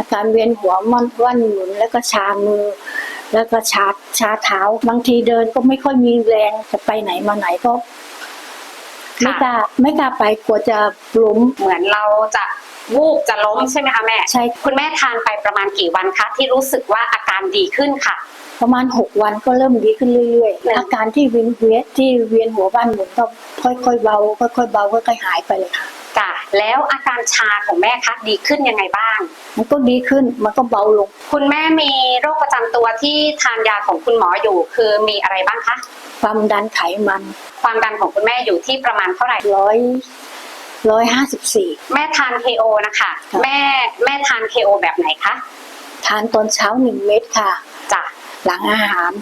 อาการเวียนหัวมันว่านหมุนแล้วก็ชามือ แล้วก็ชาชาเท้าบางทีเดินก็ไม่ค่อยมีแรงจะไปไหนมาไหนก็ไม่กล้าไม่กล้าไปกลัวจะล้มเหมือนเราจะวูบจะล้มใช่ไหมคะแม่ใช่คุณแม่ทานไปประมาณกี่วันคะที่รู้สึกว่าอาการดีขึ้นค่ะ ประมาณหกวันก็เริ่มดีขึ้นเรื่อยๆอาการที่เวียนเวียนที่เวียนหัวบ้านหมุนก็ค่อยๆเบาค่อยๆเบาค่อยๆหายไปเลยค่ะ จ้ะแล้วอาการชาของแม่คะดีขึ้นยังไงบ้าง มันก็ดีขึ้นมันก็เบาลง คุณแม่มีโรคประจำตัวที่ทานยาของคุณหมออยู่ คือมีอะไรบ้างคะ ความดันไขมันความดันของคุณแม่อยู่ที่ประมาณเท่าไหร่ ร้อยร้อยห้าสิบสี่ แม่ทาน KO นะคะ ครับ แม่แม่ทาน KO แบบไหนคะทานตอนเช้าหนึ่งเม็ดค่ะ จ้ะหลังอาหาร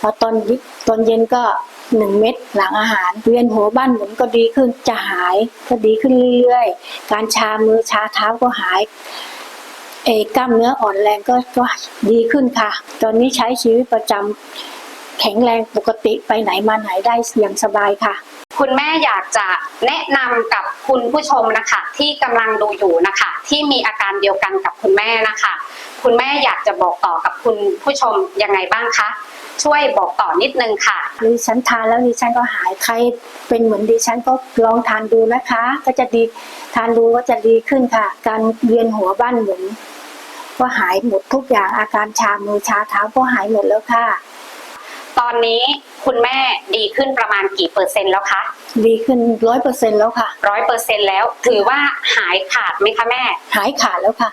พอตอนยิตอนเย็นก็หนึ่งเม็ดหลังอาหาร เวียนหัวบ้านหมุนก็ดีขึ้นจะหายก็ดีขึ้นเรื่อยๆ การชามือชาเท้าก็หายเอกกล้ามเนื้ออ่อนแรงก็ก็ดีขึ้นค่ะ ตอนนี้ใช้ชีวิตประจำแข็งแรงปกติไปไหนมาไหนได้อย่างสบายค่ะ คุณแม่อยากจะแนะนำกับคุณผู้ชมนะคะ ที่กำลังดูอยู่นะคะ ที่มีอาการเดียวกันกับคุณแม่นะคะ คุณแม่อยากจะบอกต่อกับคุณผู้ชมยังไงบ้างคะ ช่วยบอกต่อนิดนึงค่ะ ดิฉันทานแล้วดิฉันก็หายใครเป็นเหมือนดิฉันก็ลองทานดูนะคะ ก็จะดีทานดูก็จะดีขึ้นค่ะ การเวียนหัวบ้านหมุนก็หายหมดทุกอย่างอาการชามือชาเท้าก็หายหมดแล้วค่ะ ตอนนี้คุณแม่ดีขึ้นประมาณกี่เปอร์เซ็นต์แล้วคะดีขึ้นร้อยเปอร์เซ็นแล้วค่ะร้อยเปอร์เซ็นต์แล้ว ถือว่าหายขาดไหมคะแม่ หายขาดแล้วค่ะ